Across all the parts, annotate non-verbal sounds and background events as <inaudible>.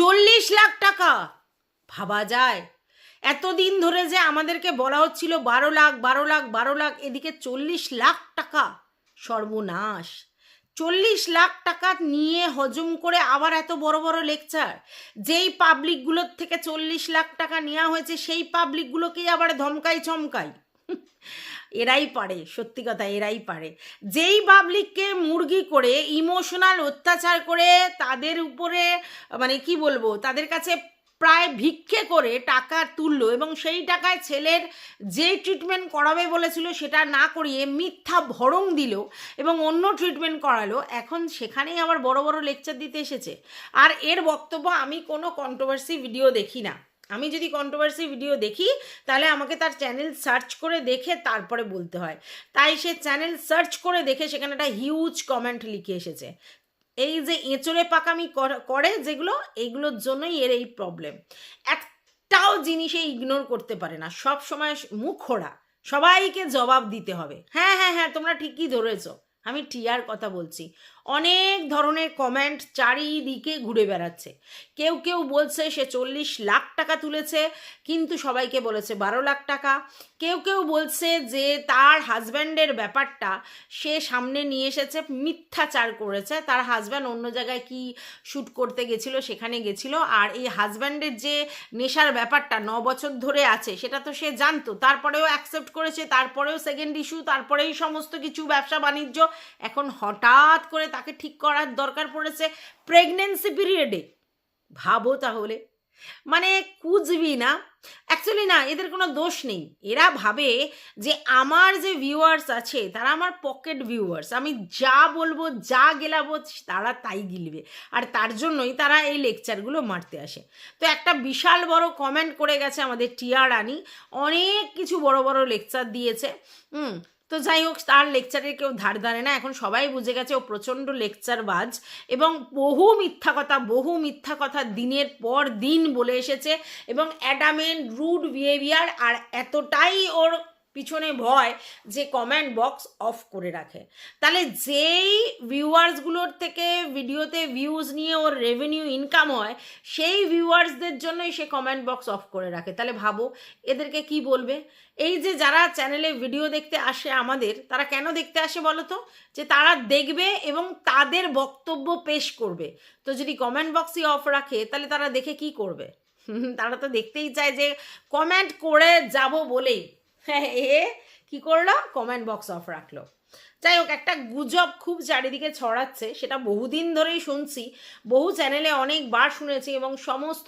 চল্লিশ লাখ টাকা। ভাবা যায়। এতদিন ধরে যে আমাদেরকে বলা হচ্ছিল বারো লাখ বারো লাখ বারো লাখ, এদিকে চল্লিশ লাখ টাকা সর্বনাশ। চল্লিশ লাখ টাকা নিয়ে হজম করে আবার এত বড় বড় লেকচার যেই পাবলিকগুলোর থেকে চল্লিশ লাখ টাকা নেওয়া হয়েছে, সেই পাবলিকগুলোকেই আবার ধমকাই চমকাই। এরাই পারে, সত্যি কথা, এরাই পারে। যেই পাবলিককে মুরগি করে ইমোশনাল অত্যাচার করে তাদের উপরে মানে কি বলব, তাদের কাছে প্রায় ভিক্ষে করে টাকা তুললো এবং সেই টাকায় ছেলের যে ট্রিটমেন্ট করাবে বলেছিল সেটা না করিয়ে মিথ্যা ভরং দিল এবং অন্য ট্রিটমেন্ট করালো। এখন সেখানেই আবার বড় বড় লেকচার দিতে এসেছে। আর এর বক্তব্য আমি কোনো কন্ট্রোভার্সি ভিডিও দেখি না। আমি যদি কন্ট্রোভার্সি ভিডিও দেখি, তাহলে আমাকে তার চ্যানেল সার্চ করে দেখে তারপরে বলতে হয়। তাই সে চ্যানেল সার্চ করে দেখে সেখানে একটা হিউজ কমেন্ট লিখে এসেছে। এই যে এঁচড়ে পাকামি কর- যেগুলো এইগুলোর জন্যই এর এই প্রবলেম একটাও জিনিসে ইগনোর করতে পারে না। সব সময় মুখ খোড়া। সবাইকে জবাব দিতে হবে। হ্যাঁ হ্যাঁ হ্যাঁ তোমরা ঠিকই ধরেছ। আমি টিয়ার কথা বলছি। অনেক ধরনের কমেন্ট চারিদিকে ঘুরে বেড়াচ্ছে। কেউ কেউ বলছে, সে চল্লিশ লাখ টাকা তুলেছে, কিন্তু সবাইকে বলেছে বারো লাখ টাকা। কেউ কেউ বলছে যে তার হাজব্যান্ডের ব্যাপারটা সে সামনে নিয়ে এসেছে, মিথ্যাচার করেছে। তার হাজব্যান্ড অন্য জায়গায় কি শ্যুট করতে গেছিল, সেখানে গেছিল। আর এই হাজব্যান্ডের যে নেশার ব্যাপারটা ন বছর ধরে আছে, সেটা তো সে জানতো। তারপরেও অ্যাকসেপ্ট করেছে, তারপরেও সেকেন্ড ইস্যু তারপরেই সমস্ত কিছু ব্যবসা বাণিজ্য এখন হঠাৎ করে তাকে ঠিক করার দরকার পড়েছে প্রেগনেন্সি পিরিয়ডে ভাবো তাহলে। মানে কুজবি না। অ্যাকচুয়ালি না, এদের কোনো দোষ নেই। এরা ভাবে যে আমার যে ভিউয়ার্স আছে, তারা আমার পকেট ভিউয়ার্স আমি যা বলব, যা গেলাবো, তারা তাই গিলবে। আর তার জন্যই তারা এই লেকচারগুলো মারতে আসে। তো একটা বিশাল বড় কমেন্ট করে গেছে আমাদের টিয়া রানী। অনেক কিছু বড় বড় লেকচার দিয়েছে। হুম তো যাই হোক, তার লেকচারের কেউ ধার ধারে না। এখন সবাই বুঝে গেছে ও প্রচণ্ড লেকচারবাজ এবং বহু মিথ্যা কথা, বহু মিথ্যা কথা দিনের পর দিন বলে এসেছে এবং অ্যাডামেন্ট রুড বিহেভিয়ার আর এতটাই ওর পিছনে ভয় যে কমেন্ট বক্স অফ করে রাখে। তাহলে যেই ভিউয়ার্সগুলোর থেকে ভিডিওতে ভিউজ নিয়ে ওর রেভিনিউ ইনকাম হয়, সেই ভিউয়ার্সদের জন্যই সে কমেন্ট বক্স অফ করে রাখে। তাহলে ভাবো, এদেরকে কি বলবে? এই যে যারা চ্যানেলে ভিডিও দেখতে আসে আমাদের, তারা কেন দেখতে আসে বলো তো? যে তারা দেখবে এবং তাদের বক্তব্য পেশ করবে। তো যদি কমেন্ট বক্সই অফ রাখে, তাহলে তারা দেখে কি করবে? <laughs> তারা তো দেখতেই চায় যে কমেন্ট করে যাব বলেই। এ কি করল? কমেন্ট বক্স অফ রাখল। যাই হোক, একটা গুজব খুব চারিদিকে ছড়াচ্ছে, সেটা বহুদিন ধরেই শুনছি। বহু চ্যানেলে অনেকবার শুনেছি এবং সমস্ত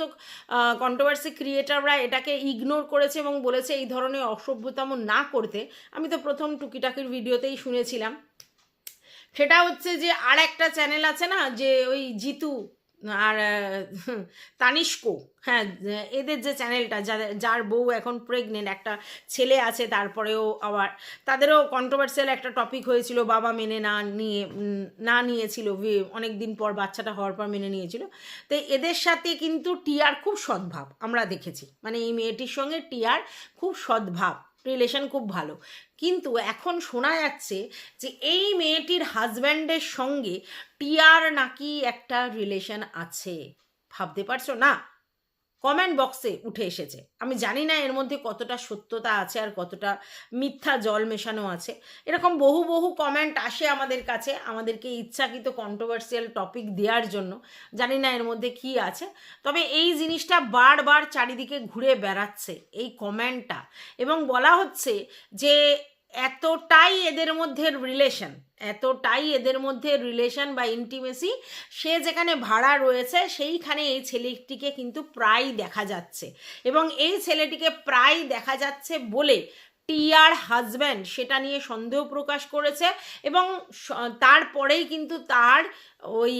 কন্ট্রোভার্সি ক্রিয়েটাররা এটাকে ইগনোর করেছে এবং বলেছে এই ধরনের অসভ্যতম না করতে। আমি তো প্রথম টুকিটাকির ভিডিওতেই শুনেছিলাম। সেটা হচ্ছে যে আর একটা চ্যানেল আছে না, যে ওই জিতু আর আহ, তানিষ্কো হ্যাঁ এদের যে চ্যানেলটা যাদের যার বউ এখন প্রেগনেন্ট একটা ছেলে আছে তারপরেও আবার তাদেরও কন্ট্রোভার্সিয়াল একটা টপিক হয়েছিল বাবা মেনে না নিয়ে না নিয়েছিল অনেক দিন পর বাচ্চাটা হওয়ার পর মেনে নিয়েছিল। তো এদের সাথে কিন্তু টিয়ার খুব সদ্ভাব আমরা দেখেছি। মানে এই মেয়েটির সঙ্গে টিয়ার খুব সদ্ভাব। রিলেশন খুব ভালো। কিন্তু এখন শোনা যাচ্ছে যে এই মেয়েটির হাজব্যান্ডের সঙ্গে টিয়ার নাকি একটা রিলেশন আছে। ভাবতে পারছ না? কমেন্ট বক্সে উঠে এসেছে। আমি জানি না এর মধ্যে কতটা সত্যতা আছে আর কতটা মিথ্যা জল মেশানো আছে। এরকম বহু বহু কমেন্ট আসে আমাদের কাছে, আমাদেরকে ইচ্ছাকৃত কন্ট্রোভার্সিয়াল টপিক দেওয়ার জন্য। জানি না এর মধ্যে কি আছে। তবে এই জিনিসটা বারবার চারিদিকে ঘুরে বেড়াচ্ছে এই কমেন্টটা এবং বলা হচ্ছে যে এতটাই এদের মধ্যে রিলেশন এতটাই এদের মধ্যে রিলেশন বা ইন্টিমেসি সে যেখানে ভাড়া রয়েছে সেইখানে এই ছেলেটিকে কিন্তু প্রায় দেখা যাচ্ছে। এবং এই ছেলেটিকে প্রায় দেখা যাচ্ছে বলে টিয়ার হাজব্যান্ড সেটা নিয়ে সন্দেহ প্রকাশ করেছে এবং তারপরেই কিন্তু তার ওই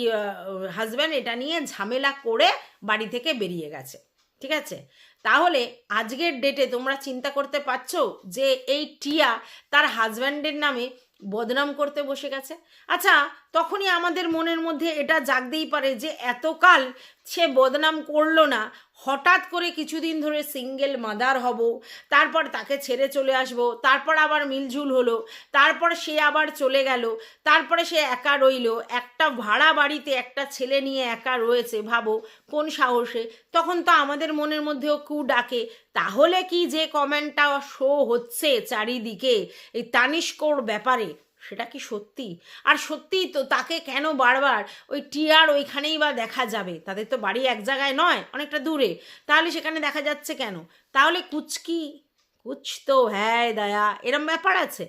হাজব্যান্ড এটা নিয়ে ঝামেলা করে বাড়ি থেকে বেরিয়ে গেছে। ঠিক আছে? তাহলে আজকের ডেটে তোমরা চিন্তা করতে পারছ যে এই টিয়া তার হাজব্যান্ডের নামে বদনাম করতে বসে গেছে। আচ্ছা তখনই আমাদের মনের মধ্যে এটা জাগতেই পারে যে এতকাল সে বদনাম করল না। হঠাৎ করে কিছুদিন ধরে সিঙ্গেল মাদার হব, তারপর তাকে ছেড়ে চলে আসব, তারপর আবার মিলঝুল হলো, তারপর সে আবার চলে গেল, তারপরে সে একা রইল, একটা ভাড়া বাড়িতে একটা ছেলে নিয়ে একা রয়েছে, ভাবো কোন সাহসে? তখন তো আমাদের মনের মধ্যেও কু ডাকে, তাহলে কি যে কমেন্টটা শো হচ্ছে চারিদিকে? এই তানিষ্কর ব্যাপারে। সেটা কি সত্যি? আর সত্যিই তো তাকে কেন বারবার ওই টিয়ার ওইখানেই বা দেখা যাবে? তাদের তো বাড়ি এক জায়গায় নয়, অনেকটা দূরে। তাহলে সেখানে দেখা যাচ্ছে কেন? তাহলে কুচকি? কুচ তো হ্যাঁ দয়া, এরম ব্যাপার আছে?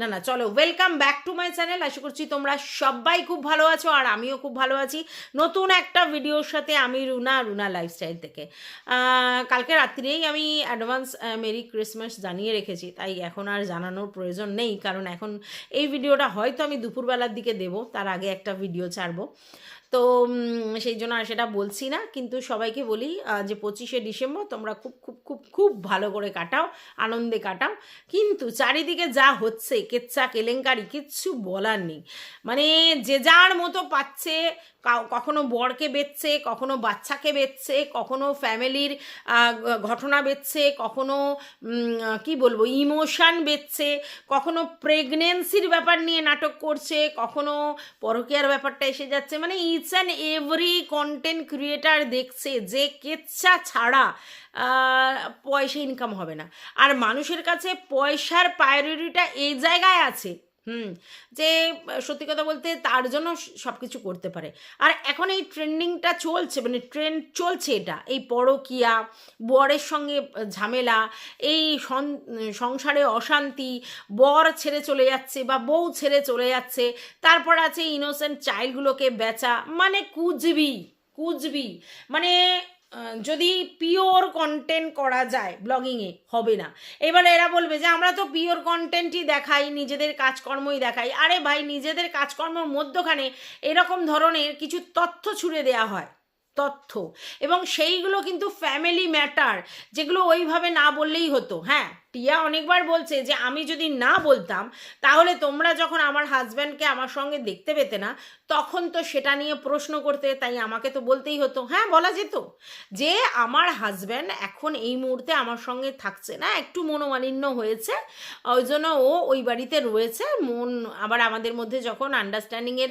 না না, চলো welcome back to my channel আশা করছি তোমরা সবাই খুব ভালো আছো আর আমিও খুব ভালো আছি। নতুন একটা ভিডিওর সাথে আমি রুনা রুনা লাইফস্টাইল থেকে। কালকে রাত্রিরেই আমি অ্যাডভান্স মেরি ক্রিসমাস জানিয়ে রেখেছি, তাই এখন আর জানানোর প্রয়োজন নেই, কারণ এখন এই ভিডিওটা হয়তো আমি দুপুরবেলার দিকে দেব, তার আগে একটা ভিডিও ছাড়বো। তো সেই জন্য আর সেটা বলছি না। কিন্তু সবাইকে বলি যে পঁচিশে ডিসেম্বর তোমরা খুব খুব খুব খুব ভালো করে কাটাও, আনন্দে কাটাও। কিন্তু চারিদিকে যা হচ্ছে, কেচ্ছা, কেলেঙ্কারি, কিচ্ছু বলার নেই। মানে যে যার মতো পাচ্ছে কখনো বরকে বেচছে, কখনো বাচ্চাকে বেচছে, কখনো ফ্যামিলির ঘটনা বেচছে, কখনো কি বলব, ইমোশান বেচছে, কখনো প্রেগনেন্সির ব্যাপার নিয়ে নাটক করছে, কখনো পরকীয়ার ব্যাপারটা এসে যাচ্ছে। মানে it's and every content creator দেখছে যে কেচ্ছা ছাড়া পয়সা ইনকাম হবে না। আর মানুষের কাছে পয়সার প্রায়োরিটিটা এই জায়গায় আছে। হুম, যে সত্যি কথা বলতে তার জন্য সব কিছু করতে পারে। আর এখন এই ট্রেন্ডিংটা চলছে মানে ট্রেন্ড চলছে এটা, এই পরকিয়া, বরের সঙ্গে ঝামেলা, এই সংসারে অশান্তি, বর ছেড়ে চলে যাচ্ছে বা বউ ছেড়ে চলে যাচ্ছে, তারপর আছে ইনোসেন্ট চাইল্ডগুলোকে বেচা মানে কুজবি কুজবি মানে যদি পিওর কন্টেন্ট করা যায় ব্লগিংয়ে হবে না। এবারে এরা বলবে যে, আমরা তো পিওর কন্টেন্টই দেখাই, নিজেদের কাজকর্মই দেখাই। আরে ভাই, নিজেদের কাজকর্মের মধ্যখানে এরকম ধরনের কিছু তথ্য ছুড়ে দেয়া হয়, তথ্য। এবং সেইগুলো কিন্তু ফ্যামিলি ম্যাটার যেগুলো ওইভাবে না বললেই হতো হ্যাঁ? টিয়া অনেকবার বলছে যে, আমি যদি না বলতাম, তাহলে তোমরা যখন আমার হাজব্যান্ডকে আমার সঙ্গে দেখতে পেতে না, তখন তো সেটা নিয়ে প্রশ্ন করতে, তাই আমাকে তো বলতেই হতো। হ্যাঁ বলা যেত। যে, আমার হাজব্যান্ড এখন এই মুহূর্তে আমার সঙ্গে থাকছে না, একটু মনোমালিন্য হয়েছে, ওই জন্য ও ওই বাড়িতে রয়েছে। মন, আবার আমাদের মধ্যে যখন আন্ডারস্ট্যান্ডিংয়ের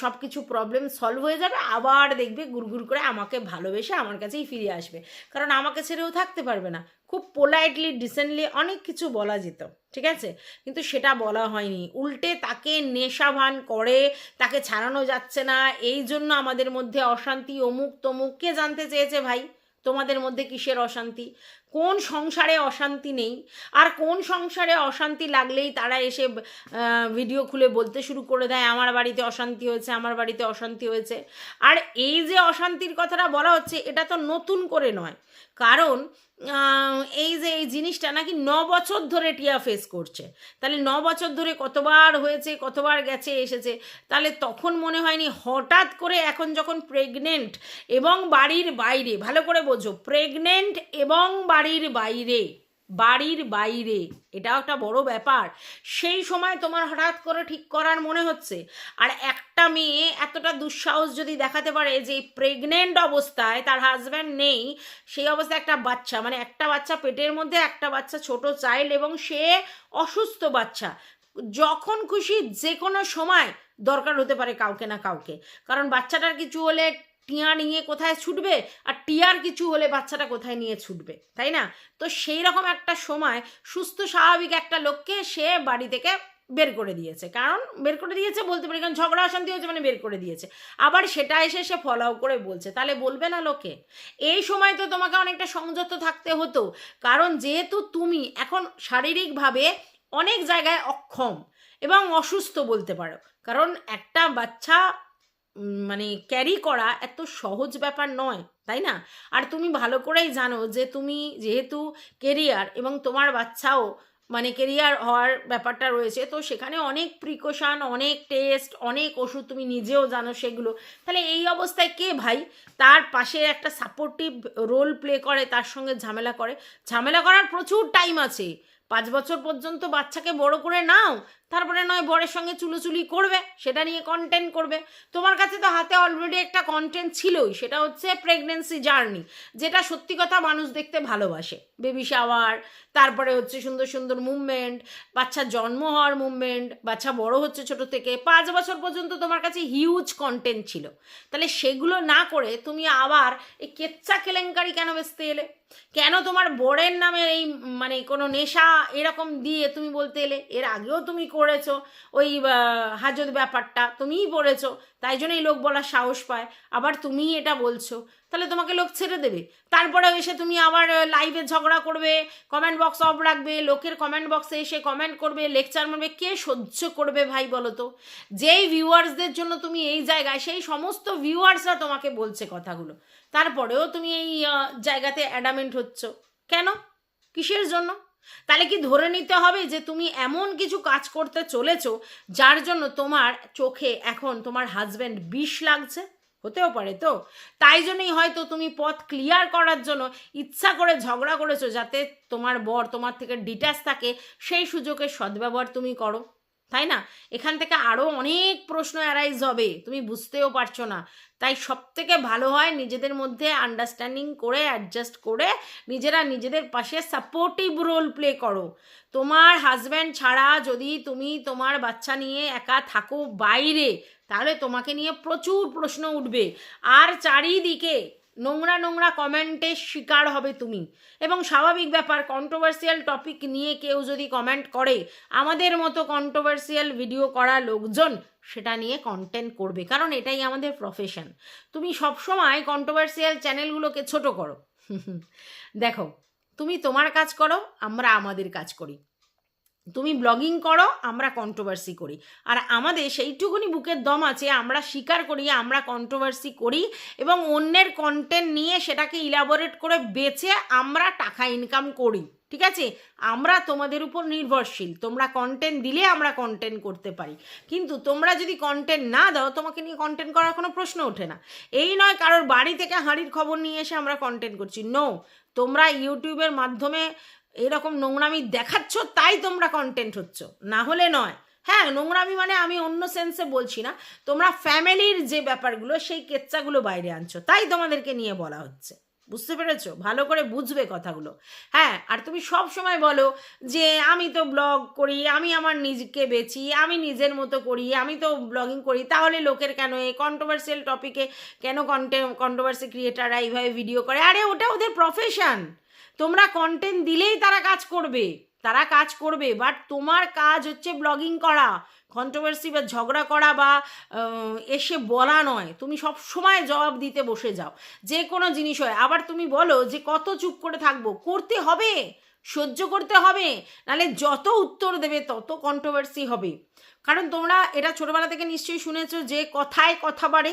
সব কিছু প্রবলেম সলভ হয়ে যাবে, আবার দেখবে গুড়গুড় করে আমাকে ভালোবেসে আমার কাছেই ফিরে আসবে। কারণ আমাকে ছেড়েও থাকতে পারবে না। খুব পোলাইটলি ডিসেন্টলি অনেক কিছু বলা যেত, ঠিক আছে? কিন্তু সেটা বলা হয়নি। উল্টে তাকে নেশাভান করে, তাকে ছাড়ানো যাচ্ছে না। এই জন্য আমাদের মধ্যে অশান্তি অমুক তমুক কে জানতে চেয়েছে ভাই? তোমাদের মধ্যে কিসের অশান্তি? কোন সংসারে অশান্তি নেই? আর কোন সংসারে অশান্তি লাগলেই তারা এসে ভিডিও খুলে বলতে শুরু করে দেয়, আমার বাড়িতে অশান্তি হয়েছে, আমার বাড়িতে অশান্তি হয়েছে। আর এই যে অশান্তির কথাটা বলা হচ্ছে, এটা তো নতুন করে নয়। কারণ এই যে এই জিনিসটা নাকি ন বছর ধরে টিয়া ফেস করছে। তাহলে ন বছর ধরে কতবার হয়েছে, কতবার গেছে, এসেছে? তাহলে তখন মনে হয়নি হঠাৎ করে এখন যখন প্রেগনেন্ট এবং বাড়ির বাইরে, ভালো করে বোঝো প্রেগনেন্ট এবং বাড়ির বাইরে বাড়ির বাইরে। এটাও একটা বড় ব্যাপার। সেই সময় তোমার হঠাৎ করে ঠিক করার মনে হচ্ছে। আর একটা মেয়ে এতটা দুঃসাহস যদি দেখাতে পারে যে প্রেগনেন্ট অবস্থায় তার হাজব্যান্ড নেই, সেই অবস্থায় একটা বাচ্চা। মানে একটা বাচ্চা পেটের মধ্যে, একটা বাচ্চা ছোট চাইল্ড এবং সে অসুস্থ বাচ্চা। যখন খুশি যে কোনো সময় দরকার হতে পারে কাউকে না কাউকে। কারণ বাচ্চাটার কিছু হলে টিয়া নিয়ে কোথায় ছুটবে আর টিয়ার কিছু হলে বাচ্চাটা কোথায় নিয়ে ছুটবে, তাই না? তো সেই রকম একটা সময় সুস্থ, স্বাভাবিক একটা লোককে সে বাড়ি থেকে বের করে দিয়েছে। কারণ বের করে দিয়েছে বলতে পারি, কারণ ঝগড়া, অশান্তি হয়েছে মানে বের করে দিয়েছে। আবার সেটা এসে সে ফলো করে বলছে। তাহলে বলবে না লোকে? এই সময় তো তোমাকে অনেকটা সংযত থাকতে হতো। কারণ যেহেতু তুমি এখন শারীরিকভাবে অনেক জায়গায় অক্ষম এবং অসুস্থ বলতে পারো। কারণ একটা বাচ্চা মানে ক্যারি করা এত সহজ ব্যাপার নয়, তাই না? আর তুমি ভালো করেই জানো যে তুমি যেহেতু কেরিয়ার এবং তোমার বাচ্চাও মানে কেরিয়ার হওয়ার ব্যাপারটা রয়েছে, তো সেখানে অনেক প্রিকশন অনেক টেস্ট অনেক ওষুধ তুমি নিজেও জানো সেগুলো। তাহলে এই অবস্থায় কে ভাই? তার পাশে একটা সাপোর্টিভ রোল প্লে করে, তার সঙ্গে ঝামেলা করে। ঝামেলা করার প্রচুর টাইম আছে। পাঁচ বছর পর্যন্ত বাচ্চাকে বড় করে নাও, তারপরে নয় বরের সঙ্গে চুলোচুলি করবে, সেটা নিয়ে কন্টেন্ট করবে। তোমার কাছে তো হাতে অলরেডি একটা কন্টেন্ট ছিলই, সেটা হচ্ছে প্রেগনেন্সি জার্নি যেটা সত্যি কথা মানুষ দেখতে ভালোবাসে। বেবি শাওয়ার তারপরে হচ্ছে সুন্দর সুন্দর মুভমেন্ট বাচ্চা জন্ম হওয়ার মুভমেন্ট বাচ্চা বড় হচ্ছে ছোট থেকে, পাঁচ বছর পর্যন্ত তোমার কাছে হিউজ কন্টেন্ট ছিল। তাহলে সেগুলো না করে তুমি আবার এই কেচ্চা কেলেঙ্কারি কেন বেচতে এলে? কেন তোমার বরের নামে এই মানে কোনো নেশা এরকম দিয়ে তুমি বলতে এলে? এর আগেও তুমি করেছ ওই হাজত ব্যাপারটা, তুমিই পড়েছো তাই জন্যই লোক বলার সাহস পায়, আবার তুমিই এটা বলছো। তাহলে তোমাকে লোক ছেড়ে দেবে। তারপরে এসে তুমি আবার লাইভে ঝগড়া করবে কমেন্ট বক্স অফ রাখবে, লোকের কমেন্ট বক্সে এসে কমেন্ট করবে লেকচার মারবে, কে সহ্য করবে ভাই বলো তো যেই ভিউয়ার্সদের জন্য তুমি এই জায়গায়, সেই সমস্ত ভিউয়ার্সরা তোমাকে বলছে কথাগুলো। তারপরেও তুমি এই জায়গাতে অ্যাডামেন্ট হচ্ছ। কেন? কিসের জন্য? তাহলে কি ধরে নিতে হবে যে তুমি এমন কিছু কাজ করতে চলেছো, যার জন্য তোমার চোখে এখন তোমার হাজব্যান্ড বিষ লাগছে? হতেও পারে তো? তাই জন্যই হয়তো তুমি পথ ক্লিয়ার করার জন্য ইচ্ছা করে ঝগড়া করেছ যাতে তোমার বর তোমার থেকে ডিট্যাচ থাকে, সেই সুযোগের সদ্ব্যবহার তুমি করো, তাই না? এখান থেকে আরও অনেক প্রশ্ন অ্যারাইজ হবে, তুমি বুঝতেও পারছ না। তাই সব থেকে ভালো হয় নিজেদের মধ্যে আন্ডারস্ট্যান্ডিং করে অ্যাডজাস্ট করে নিজেরা নিজেদের পাশে সাপোর্টিভ রোল প্লে করো। তোমার হাজব্যান্ড ছাড়া যদি তুমি তোমার বাচ্চা নিয়ে একা থাকো বাইরে তাহলে তোমাকে নিয়ে প্রচুর প্রশ্ন উঠবে। আর চারিদিকে নোংরা নোংরা কমেন্টের শিকার হবে তুমি। এবং স্বাভাবিক ব্যাপার কন্ট্রোভার্সিয়াল টপিক নিয়ে কেউ যদি কমেন্ট করে, আমাদের মতো কন্ট্রোভার্সিয়াল ভিডিও করা লোকজন সেটা নিয়ে কন্টেন্ট করবে, কারণ এটাই আমাদের প্রফেশন তুমি সবসময় কন্ট্রোভার্সিয়াল চ্যানেলগুলোকে ছোট করো। <laughs> দেখো, তুমি তোমার কাজ করো, আমরা আমাদের কাজ করি। তুমি ব্লগিং করো, আমরা কন্ট্রোভার্সি করি। আর আমাদের সেইটুকুনি বুকের দম আছে, আমরা স্বীকার করি, আমরা কন্ট্রোভার্সি করি এবং অন্যের কন্টেন্ট নিয়ে সেটাকে ইলাবোরেট করে বেছে আমরা টাকা ইনকাম করি, ঠিক আছে? আমরা তোমাদের উপর নির্ভরশীল, তোমরা কন্টেন্ট দিলে আমরা কন্টেন্ট করতে পারি। কিন্তু তোমরা যদি কন্টেন্ট না দাও, তোমাকে নিয়ে কন্টেন্ট করার কোনো প্রশ্ন ওঠে না। এই নয় কারোর বাড়ি থেকে হাঁড়ির খবর নিয়ে এসে আমরা কন্টেন্ট করছি। নো তোমরা ইউটিউবের মাধ্যমে এরকম নোংরামি দেখাচ্ছ, তাই তোমরা কন্টেন্ট হচ্ছ। না হলে নয়। হ্যাঁ নোংরামি মানে আমি অন্য সেন্সে বলছি না। তোমরা ফ্যামিলির যে ব্যাপারগুলো, সেই কেচ্চাগুলো বাইরে আনছো। তাই তোমাদেরকে নিয়ে বলা হচ্ছে। বুঝতে পেরেছ? ভালো করে বুঝবে কথাগুলো। হ্যাঁ আর তুমি সব সময় বলো যে, আমি তো ব্লগ করি, আমি আমার নিজকে বেচি, আমি নিজের মতো করি, আমি তো ব্লগিং করি, তাহলে লোকের কেন এই কন্ট্রোভার্সিয়াল টপিকে কেন কন্টেন্ট কন্ট্রোভার্সি ক্রিয়েটাররা এইভাবে ভিডিও করে? আরে, ওটা ওদের প্রফেশন তোমরা কন্টেন্ট দিলেই তারা কাজ করবে, তারা কাজ করবে বাট তোমার কাজ হচ্ছে ব্লগিং করা কন্ট্রোভার্সি বা ঝগড়া করা বা এসে বলা নয়। তুমি সব সময় জবাব দিতে বসে যাও। যে কোনো জিনিস হয়। আবার তুমি বলো যে কত চুপ করে থাকব। করতে হবে, সহ্য করতে হবে নাহলে যত উত্তর দেবে তত কন্ট্রোভার্সি হবে। কারণ তোমরা এটা ছোটবেলা থেকে নিশ্চয়ই শুনেছো যে কথায় কথা বাড়ে।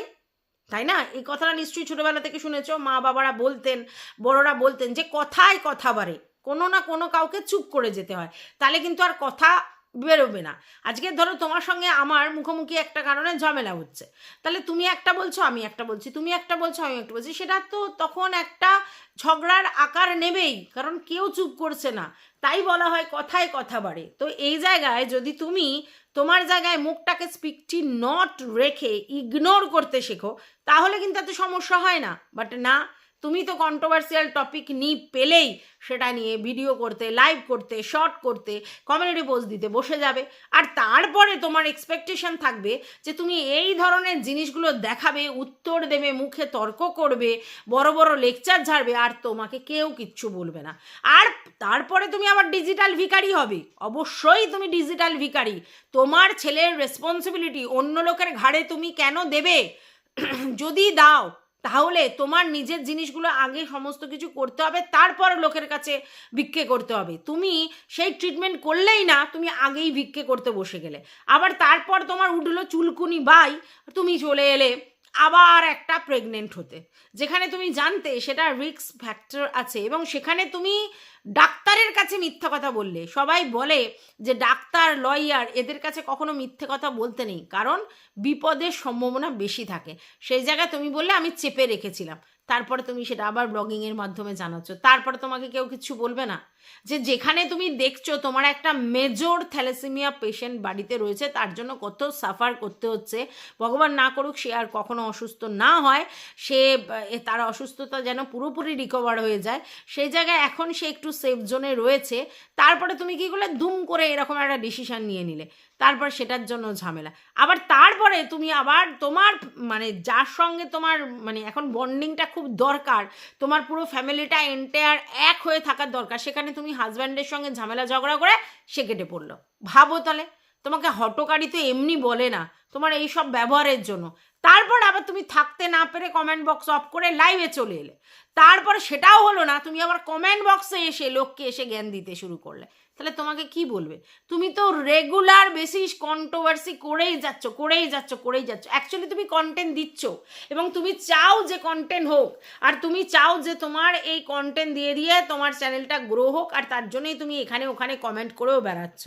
তাই না? এই কথাটা নিশ্চয়ই ছোটোবেলা থেকে শুনেছ। মা বাবারা বলতেন, বড়রা বলতেন যে কথায় কথা বাড়ে। কোনো না কোনো কাউকে চুপ করে যেতে হয়। তাহলে কিন্তু আর কথা বেরোবে না। আজকে ধরো তোমার সঙ্গে আমার মুখোমুখি একটা কারণে ঝামেলা হচ্ছে। তাহলে তুমি একটা বলছো, আমি একটা বলছি, তুমি একটা বলছো, আমি একটা বলছি। সেটা তো তখন একটা ঝগড়ার আকার নেবেই, কারণ কেউ চুপ করছে না। তাই বলা হয় কথায় কথা বাড়ে। তো এই জায়গায় যদি তুমি তোমার জায়গায় মুখটাকে স্পিকটি নট রেখে ইগনোর করতে শেখো, তাহলে কিন্তু এত সমস্যা হয় না। বাট না তুমি তো কন্ট্রোভার্সিয়াল টপিক নি পেলেই সেটা নিয়ে ভিডিও করতে লাইভ করতে শর্ট করতে কমিউনিটি পোস্ট দিতে বসে যাবে। আর তারপরে তোমার এক্সপেকটেশন থাকবে যে তুমি এই ধরনের জিনিসগুলো দেখাবে, উত্তর দেবে, মুখে তর্ক করবে, বড় বড় লেকচার ঝাড়বে, আর তোমাকে কেউ কিচ্ছু বলবে না। আর তারপরে তুমি আবার ডিজিটাল ভিখারি হবে। অবশ্যই তুমি ডিজিটাল ভিখারি। তোমার ছেলের রেসপন্সিবিলিটি অন্য লোকের ঘাড়ে তুমি কেন দেবে? <clears throat> যদি দাও তাহলে তোমার নিজের জিনিসগুলো আগে সমস্ত কিছু করতে হবে তারপর লোকের কাছে ভিক্ষে করতে হবে। তুমি সেই ট্রিটমেন্ট করলেই না, তুমি আগেই ভিক্ষে করতে বসে গেলে। আবার তারপর তোমার উঠল চুলকুনি বাই, তুমি চলে এলে আবার একটা প্রেগনেন্ট হতে। যেখানে তুমি জানতে সেটা রিক্স ফ্যাক্টর আছে এবং সেখানে তুমি ডাক্তারের কাছে মিথ্যা কথা বললে। সবাই বলে যে ডাক্তার, লয়ার এদের কাছে কখনো মিথ্যে কথা বলতে নেই, কারণ বিপদের সম্ভাবনা বেশি থাকে। সেই জায়গায় তুমি বললে, আমি চেপে রেখেছিলাম। তারপরে তুমি সেটা আবার ব্লগিংয়ের মাধ্যমে জানাচ্ছ। তারপরে তোমাকে কেউ কিছু বলবে না? যে যেখানে তুমি দেখছ তোমার একটা মেজর থ্যালাসেমিয়া পেশেন্ট বাড়িতে রয়েছে, তার জন্য কত সাফার করতে হচ্ছে। ভগবান না করুক, সে আর কখনো অসুস্থ না হয়। সে তার অসুস্থতা যেন পুরোপুরি রিকভার হয়ে যায়। সেই জায়গায় এখন সে একটু সেফ জোনে রয়েছে, তারপরে তুমি কী করলে? দুম করে এরকম একটা ডিসিশান নিয়ে নিলে। তারপর সেটার জন্য ঝামেলা। আবার তারপরে তুমি আবার তোমার মানে যার সঙ্গে তোমার মানে এখন বন্ডিংটা খুব দরকার, তোমার পুরো ফ্যামিলিটা এন্টায়ার এক হয়ে থাকার দরকার, সেখানে তুমি হাজব্যান্ডের সঙ্গে ঝামেলা ঝগড়া করে সে কেটে পড়ল। ভাবো তাহলে। তোমাকে হটকারি তো এমনি বলে না, তোমার এই সব ব্যবহারের জন্য। তারপর আবার তুমি থাকতে না পেরে কমেন্ট বক্স অফ করে লাইভে চলে এলে। তারপর সেটাও হলো না, তুমি আবার কমেন্ট বক্সে এসে লোককে এসে জ্ঞান দিতে শুরু করলে। তাহলে তোমাকে কি বলবে? তুমি তো রেগুলার বেসিস কন্ট্রোভার্সি করেই যাচ্ছ করেই যাচ্ছ করেই যাচ্ছ। অ্যাকচুয়ালি তুমি কন্টেন্ট দিচ্ছ এবং তুমি চাও যে কন্টেন্ট হোক, আর তুমি চাও যে তোমার এই কন্টেন্ট দিয়ে দিয়ে তোমার চ্যানেলটা গ্রো হোক, আর তার জন্যই তুমি এখানে ওখানে কমেন্ট করেও বেড়াচ্ছ।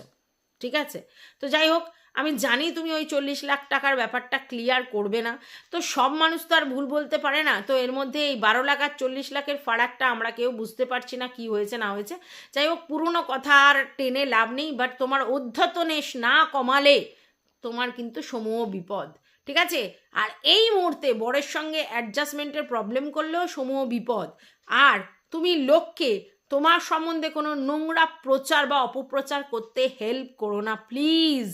ঠিক আছে? তো যাই হোক, আমি জানি তুমি ওই চল্লিশ লাখ টাকার ব্যাপারটা ক্লিয়ার করবে না। তো সব মানুষ তো আর ভুল বলতে পারে না। তো এর মধ্যে এই বারো লাখ আর চল্লিশ লাখের ফারাকটা আমরা কেউ বুঝতে পারছি না কি হয়েছে, না হয়েছে। যাই হোক, পুরনো কথা আর টেনে লাভ নেই বাট তোমার অধ্যতনেশ না কমালে তোমার কিন্তু সমূহ বিপদ। ঠিক আছে? আর এই মুহূর্তে বরের সঙ্গে অ্যাডজাস্টমেন্টের প্রবলেম করলেও সমূহ বিপদ। আর তুমি লোককে তোমার সম্বন্ধে কোনো নোংরা প্রচার বা অপপ্রচার করতে হেল্প করো না প্লিজ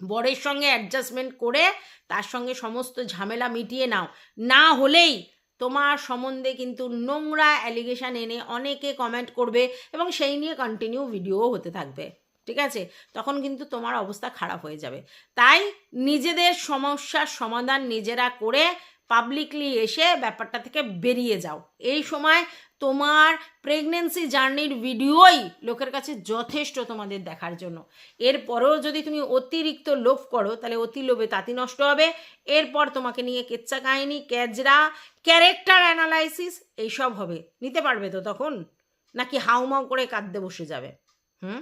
বরের সঙ্গে অ্যাডজাস্টমেন্ট করে তার সঙ্গে সমস্ত ঝামেলা মিটিয়ে নাও। না হলেই তোমার সম্বন্ধে কিন্তু নোংরা অ্যালিগেশন এনে অনেকে কমেন্ট করবে এবং সেই নিয়ে কন্টিনিউ ভিডিও হতে থাকবে, ঠিক আছে? তখন কিন্তু তোমার অবস্থা খারাপ হয়ে যাবে। তাই নিজেদের সমস্যার সমাধান নিজেরা করে পাবলিকলি এসে ব্যাপারটা থেকে বেরিয়ে যাও। এই সময় তোমার প্রেগনেন্সি জার্নির ভিডিওই লোকের কাছে যথেষ্ট তোমাদের দেখার জন্য। এরপরেও যদি তুমি অতিরিক্ত লোভ করো, তাহলে অতি লোভে তাতি নষ্ট হবে। এরপর তোমাকে নিয়ে কেচ্চা কাহিনি ক্যাজরা ক্যারেক্টার অ্যানালাইসিস এইসব হবে। নিতে পারবে তো তখন? নাকি হাউমাউ করে কাঁদতে বসে যাবে? হুম?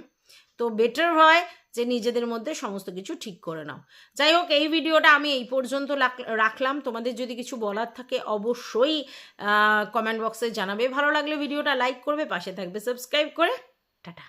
তো বেটার হয় যে নিজেদের মধ্যে সমস্ত কিছু ঠিক করে নাও। যাই হোক, এই ভিডিওটা আমি এই পর্যন্ত রাখলাম। তোমাদের যদি কিছু বলার থাকে অবশ্যই কমেন্ট বক্সে জানাবে। ভালো লাগলে ভিডিওটা লাইক করবে, পাশে থাকবে সাবস্ক্রাইব করে। টাটা।